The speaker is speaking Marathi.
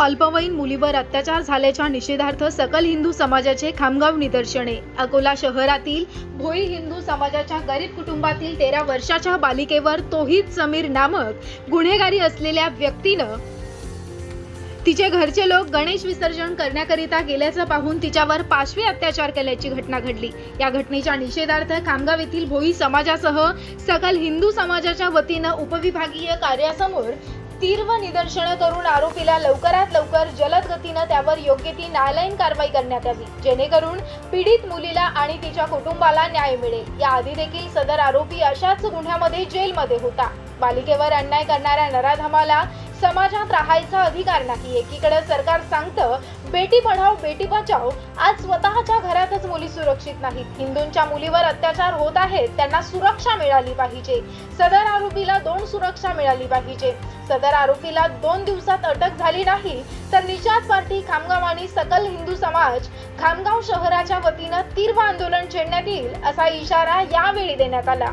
अल्पवयीन मुलीवर अत्याचार झाल्याच्या निषेधार्थ सकल हिंदू समाजाचे खामगाव निदर्शने. अकोला शहरातील भोई हिंदू समाजाच्या गरीब कुटुंबातील तेरा वर्षाच्या बालिकेवर तोहित समीर नामक गुन्हेगारी असलेल्या व्यक्तीनं तिचे घरचे लोक गणेश विसर्जन करण्याकरिता गेल्याचं पाहून तिच्यावर पाशवी अत्याचार केल्याची घटना घडली. या घटनेच्या निषेधार्थ खामगाव येथील भोई समाजासह सकल हिंदू समाजाच्या वतीनं उपविभागीय कार्यासमोर तीव्र निदर्शनं करून आरोपीला लवकरात लवकर जलद गतीनं त्यावर योग्य ती न्यायालयीन कारवाई करण्यात यावी. जेणेकरून पीडित मुलीला आणि तिच्या कुटुंबाला न्याय मिळेल. याआधी देखील सदर आरोपी अशाच गुन्ह्यामध्ये जेलमध्ये होता. बालिकेवर अन्याय करणाऱ्या नराधमाला समाजात राहायचा अधिकार नाही एकीकडे सरकार सांगतं बेटी पढाओ बेटी बचाओ आज स्वतःच्या घरातच मुली सुरक्षित नाहीत. हिंदूंच्या मुलीवर अत्याचार होत आहेत त्यांना सुरक्षा मिळाली पाहिजे. सदर आरोपीला दोन सुरक्षा मिळाली पाहिजे. सदर आरोपीला दोन दिवसात अटक झाली नाही तर निषाद पार्टी खामगाव आणि सकल हिंदू समाज खामगाव शहराच्या वतीनं तीव्र आंदोलन छेडण्यात येईल असा इशारा यावेळी देण्यात आला.